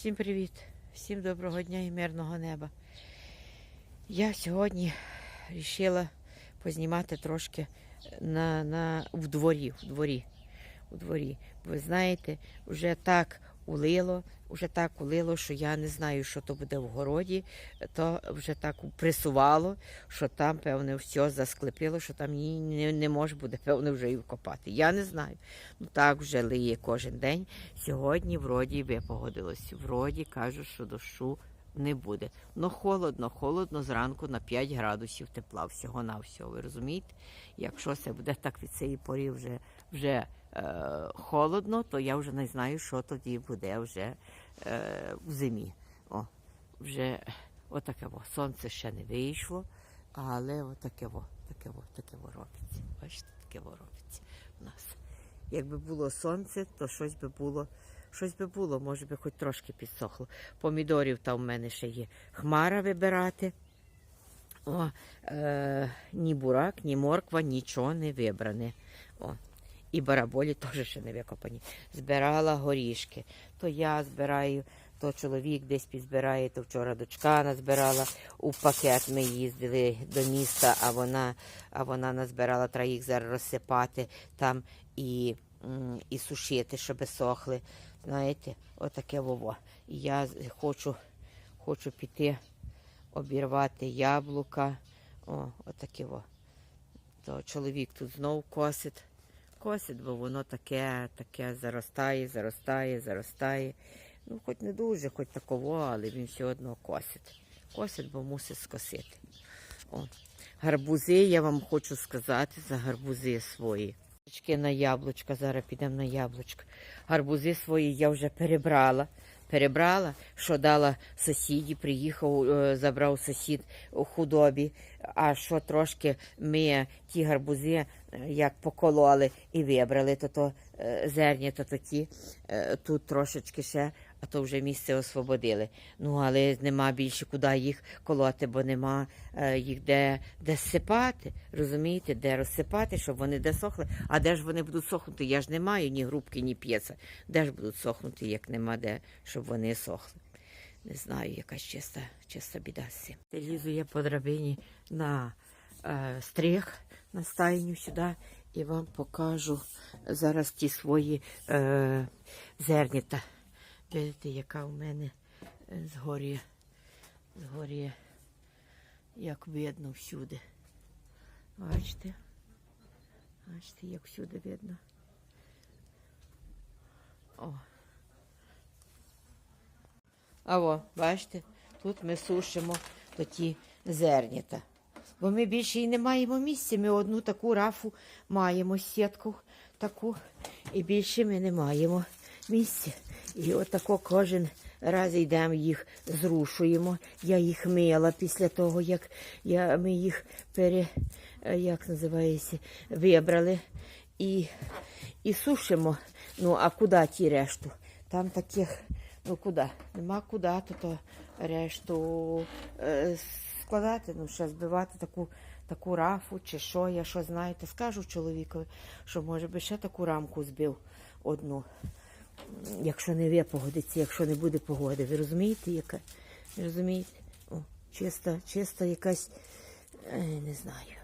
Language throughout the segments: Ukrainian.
Всім привіт, всім доброго дня і мирного неба. Я сьогодні вирішила познімати трошки на, на, в дворі, в дворі, у дворі. Ви знаєте, вже так улило, вже так улило, що я не знаю, що то буде в городі, то вже так присувало, що там, певне, все засклепило, що там ні, не, не може буде, певне, вже і вкопати. Я не знаю. Ну так вже лиє кожен день. Сьогодні вроді випогодилось. Вроді кажуть, що дощу не буде. Ну холодно, холодно зранку на 5 градусів тепла всього на всього. Ви розумієте? Якщо це буде так від цієї порі вже, вже е, холодно, то я вже не знаю, що тоді буде вже е, в зимі. О, вже отаке во. Сонце ще не вийшло, але отаке во, таке во, таке во робиться. Бачите, таке во робиться в нас. Якби було сонце, то щось би було. Щось би було, може би хоч трошки підсохло. Помідорів там в мене ще є хмара вибирати. О, е, ні бурак, ні морква, нічого не вибране. О, і бараболі теж ще не викопані. Збирала горішки. То я збираю, то чоловік десь підзбирає, то вчора дочка назбирала. У пакет ми їздили до міста, а вона, а вона назбирала, треба їх зараз розсипати там і, і сушити, щоб сохли. Знаєте, отаке вово. І я хочу, хочу піти обірвати яблука. О, отаке во. То чоловік тут знов косить. Косить, бо воно таке, таке заростає, заростає, заростає. Ну, хоч не дуже, хоч таково, але він все одно косить. Косить, бо мусить скосити. О. Гарбузи, я вам хочу сказати за гарбузи свої. На яблучка, зараз підемо на яблучка. Гарбузи свої я вже перебрала. Перебрала, що дала сусіді, приїхав, е, забрав сусід у худобі. А що трошки ми ті гарбузи як покололи і вибрали, то то е, зерня, то ті е, тут трошечки ще, а то вже місце освободили. Ну але нема більше куди їх колоти, бо нема е, їх де, де сипати. Розумієте, де розсипати, щоб вони де сохли. А де ж вони будуть сохнути? Я ж не маю ні грубки, ні п'єса. Де ж будуть сохнути, як нема де, щоб вони сохли. Не знаю, якась чиста, чиста біда з цим. Лізу я по драбині на е, стріх, на стайню сюди, і вам покажу зараз ті свої е, зернята. Видите, яка у мене е, згорі, згорі, як видно всюди. Бачите? Бачите, як всюди видно. О. А во, бачите, тут ми сушимо ті зернята. Бо ми більше і не маємо місця. Ми одну таку рафу маємо сітку таку, і більше ми не маємо місця. І отако кожен раз йдемо їх зрушуємо. Я їх мила після того, як я, ми їх пере, е, як називається, вибрали і, і сушимо. Ну, а куди ті решту? Там таких, ну куди? Нема куди, то, то решту е, складати, ну ще збивати таку, таку рафу чи що, я що знаєте, скажу чоловікові, що може би ще таку рамку збив одну. Якщо не випогодиться, якщо не буде погоди. Ви розумієте? Ви розумієте? О, чиста, чиста якась, е, не знаю.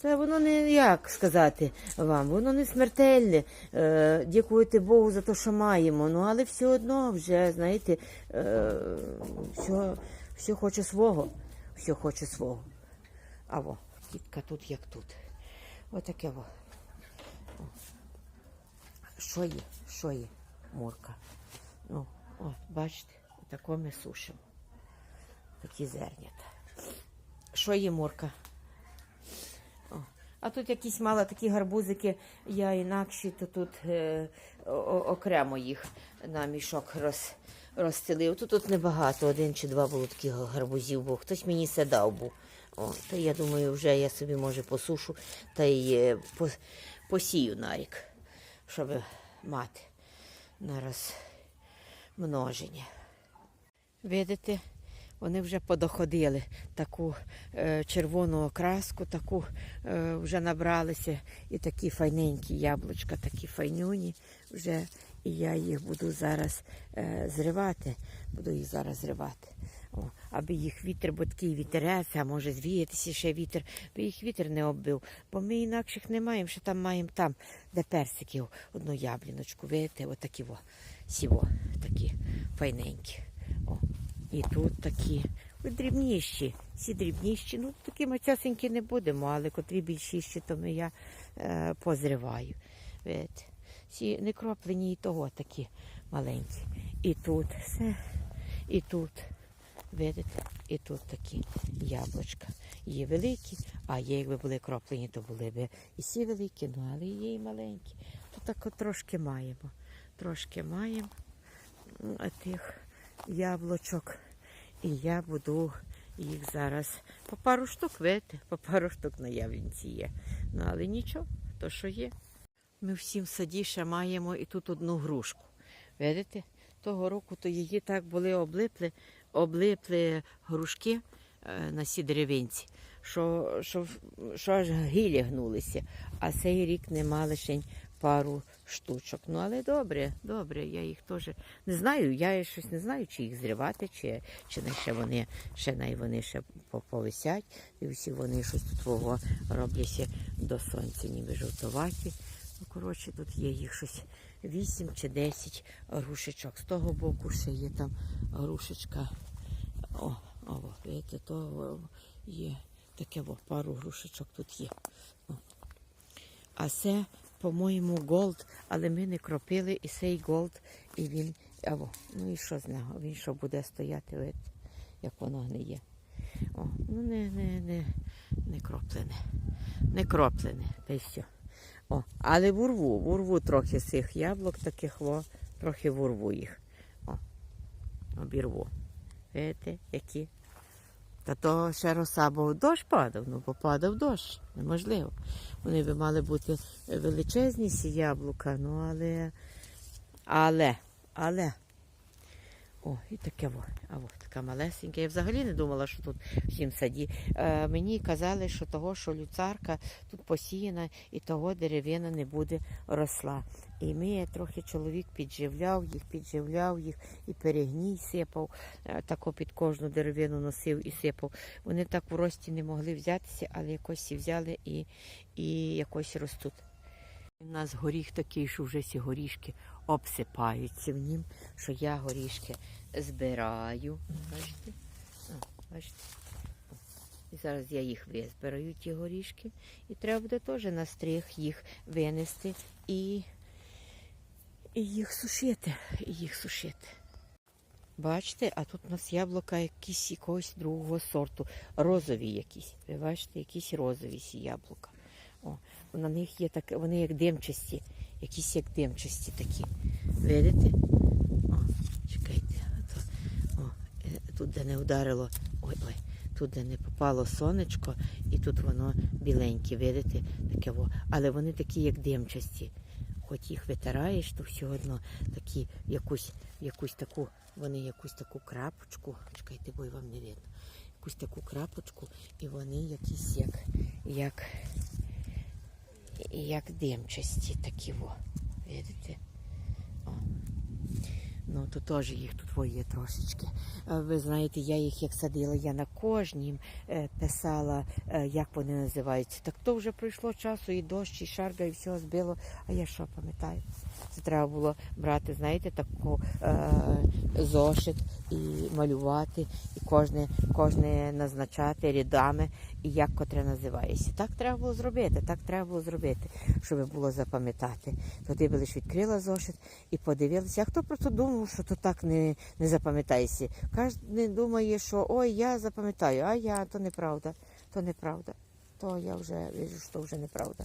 Та воно не як сказати вам, воно не смертельне. Е, дякувати Богу за те, що маємо. Ну, але все одно вже, знаєте, е, все, все хоче свого. Все хоче свого. А во, кітка тут як тут. Отаке во. Що є? Що є? Мурка. Ну, от, бачите, тако ми сушимо. Такі зернята. Що є мурка? О. А тут якісь мало такі гарбузики, я інакші, то тут е, о- о- окремо їх на мішок роз, розстелив. Тут, тут небагато, один чи два було таких гарбузів, бо хтось мені це дав був. О, то я думаю, вже я собі може посушу та й е, по- посію на рік, щоб мати на розмноження. Видите, вони вже подоходили таку е, червону окраску, таку е, вже набралися, і такі файненькі яблучка, такі файнюні вже І я їх буду зараз е, зривати. Буду їх зараз зривати. О, аби їх вітер, бо такий вітерець, а може звіятися ще вітер, би їх вітер не оббив. Бо ми інакших не маємо, що там маємо там, де персиків, одну ябліночку. Видите, отакі во, сіво, такі файненькі. О, і тут такі. Дрібніші, всі дрібніші. Ну, такі мацясенькі не будемо, але котрі більшіші, то ми я е, позриваю. Видите? Всі не кроплені і того такі маленькі. І тут все, і тут. Видите? І тут такі яблучка. Є великі, а є, якби були кроплені, то були б і всі великі, ну але є і маленькі. Тут так от трошки маємо. Трошки маємо а тих яблучок. І я буду їх зараз по пару штук, видите, по пару штук на явінці є. Ну, але нічого, то що є. Ми всім саді ще маємо і тут одну грушку. Видите? Того року то її так були облипли, облипли грушки е, на сій деревинці, що, що, що аж гілі гнулися. А цей рік нема лише пару штучок. Ну, але добре, добре, я їх теж не знаю. Я щось не знаю, чи їх зривати, чи, чи не ще вони ще най вони ще по- повисять. І всі вони щось тут твого робляться до сонця, ніби жовтуваті. Ну, коротше, тут є їх щось 8 чи 10 грушечок. З того боку ще є там грушечка. О, о, видите, то є таке о, пару грушечок тут є. О. А це, по-моєму, голд, але ми не кропили і цей голд, і він. Аво, ну і що з нього? Він що буде стояти, видите, як воно гниє. О, ну не, не, не, не кроплене. Не кроплене, та й все. О, але ворву, ворву трохи цих яблук таких, во, трохи ворву їх. О, обірву. Видите, які? Та то ще роса, бо дощ падав, ну бо падав дощ, неможливо. Вони би мали бути величезні ці яблука, ну але, але, але. О, і таке во. А от така малесенька. Я взагалі не думала, що тут в цім саді. Е, мені казали, що того, що люцарка тут посіяна і того деревина не буде росла. І ми трохи чоловік підживляв їх, підживляв їх і перегній сипав, е, тако під кожну деревину носив і сипав. Вони так у рості не могли взятися, але якось і взяли і, і якось ростуть. У нас горіх такий, що вже ці горішки обсипаються в нім, що я горішки збираю. Бачите? О, бачите? І зараз я їх визбираю, ті горішки. І треба буде теж на стриг їх винести і, і їх сушити. І їх сушити. Бачите, а тут у нас яблука якісь якогось другого сорту. Розові якісь. Ви бачите, якісь розові ці яблука. О, на них є так, вони як димчасті, якісь як димчасті такі. Видите? О, чекайте. О, е, тут, де не вдарило, ой, ой, тут, де не попало сонечко, і тут воно біленьке, видите? Таке во. Але вони такі, як димчасті. Хоч їх витираєш, то все одно такі, якусь, якусь таку, вони якусь таку крапочку, чекайте, бо й вам не видно. Якусь таку крапочку, і вони якісь як, як як димчасті такі во. Видите? О. Ну, то теж їх тут є трошечки. Ви знаєте, я їх як садила, я на кожнім е, писала, е, як вони називаються. Так то вже пройшло часу, і дощ, і шарга, і все збило. А я що пам'ятаю? Це треба було брати, знаєте, таку е, зошит і малювати, і кожне, кожне назначати рядами, і як котре називається. Так треба було зробити, так треба було зробити, щоб було запам'ятати. Тоді би лише відкрила зошит і подивилася. А хто просто думав, що то так не, не запам'ятається? Кожен думає, що ой, я запам'ятаю, а я то неправда, то неправда. То я вже вижу, що вже неправда.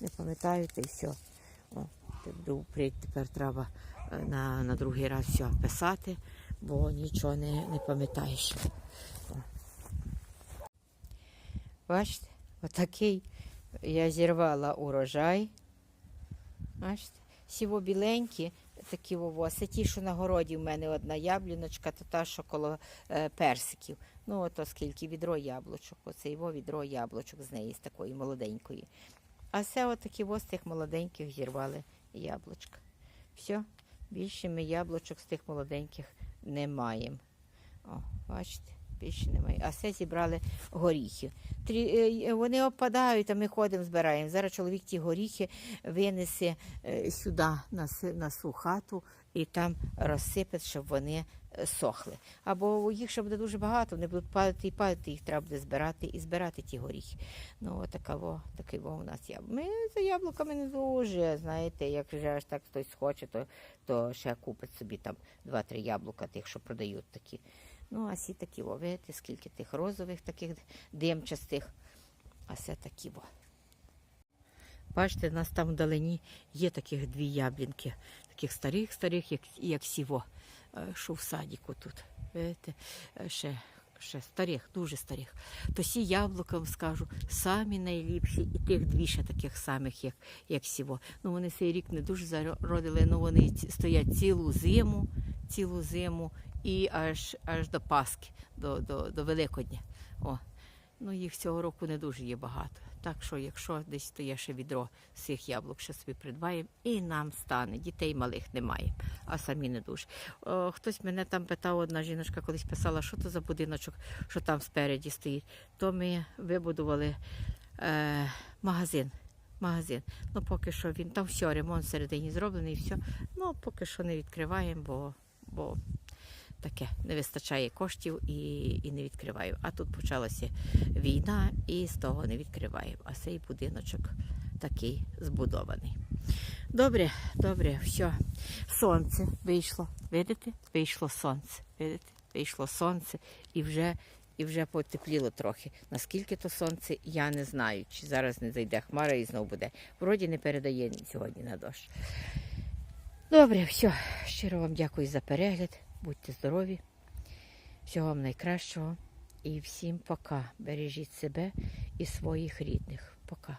Не пам'ятаю, то і все. О, буду впредь тепер треба е, на, на другий раз все писати, бо нічого не, не пам'ятаєш. Бачите, отакий я зірвала урожай. Бачите, сіво біленькі, такі вовоси. Ті, що на городі в мене одна ябліночка, то та, що коло е, персиків. Ну, ото скільки відро яблучок. Оце його відро яблучок з неї, з такої молоденької. А це отакі ось цих молоденьких зірвали яблучка. Все, Більше ми яблучок з тих молоденьких не маємо. О, бачите, більше немає. А все зібрали горіхи. Трі, е, вони опадають, а ми ходимо, збираємо. Зараз чоловік ті горіхи винесе е, сюди на, на су хату і там розсипе, щоб вони е, сохли. Або їх ще буде дуже багато, вони будуть падати і падати, їх треба буде збирати і збирати ті горіхи. Ну, такаво, такий у нас яблук. Ми за яблуками не дуже, знаєте, як вже аж так хтось хоче, то, то ще купить собі там два-три яблука, тих, що продають такі. Ну, а всі такі, во, видите, скільки тих розових таких димчастих, а все такі во. Бачите, у нас там вдалині є таких дві яблінки, таких старих, старих, як, як сіво, е, що в садіку тут. Видите, е, ще, ще старих, дуже старих. То сі яблука, вам скажу, самі найліпші, і тих дві ще таких самих, як, як сіво. Ну, вони цей рік не дуже зародили, ну вони стоять цілу зиму, цілу зиму і аж, аж до Пасхи, до, до, до Великодня. О. Ну, їх цього року не дуже є багато. Так що, якщо десь то є ще відро з цих яблук, ще собі придбаємо, і нам стане. Дітей малих немає, а самі не дуже. О, хтось мене там питав, одна жіночка колись писала, що то за будиночок, що там спереді стоїть. То ми вибудували е, магазин. Магазин. Ну, поки що він там все, ремонт всередині зроблений, все. Ну, поки що не відкриваємо, бо, бо таке не вистачає коштів і, і не відкриваю. А тут почалася війна, і з того не відкриваю. А цей будиночок такий збудований. Добре, добре, все. Сонце вийшло. Видите? Вийшло сонце. Видите? Вийшло сонце і вже. І вже потепліло трохи. Наскільки то сонце, я не знаю, чи зараз не зайде хмара і знову буде. Вроді не передає сьогодні на дощ. Добре, все. Щиро вам дякую за перегляд. Будьте здорові. Всього вам найкращого. І всім пока. Бережіть себе і своїх рідних. Пока.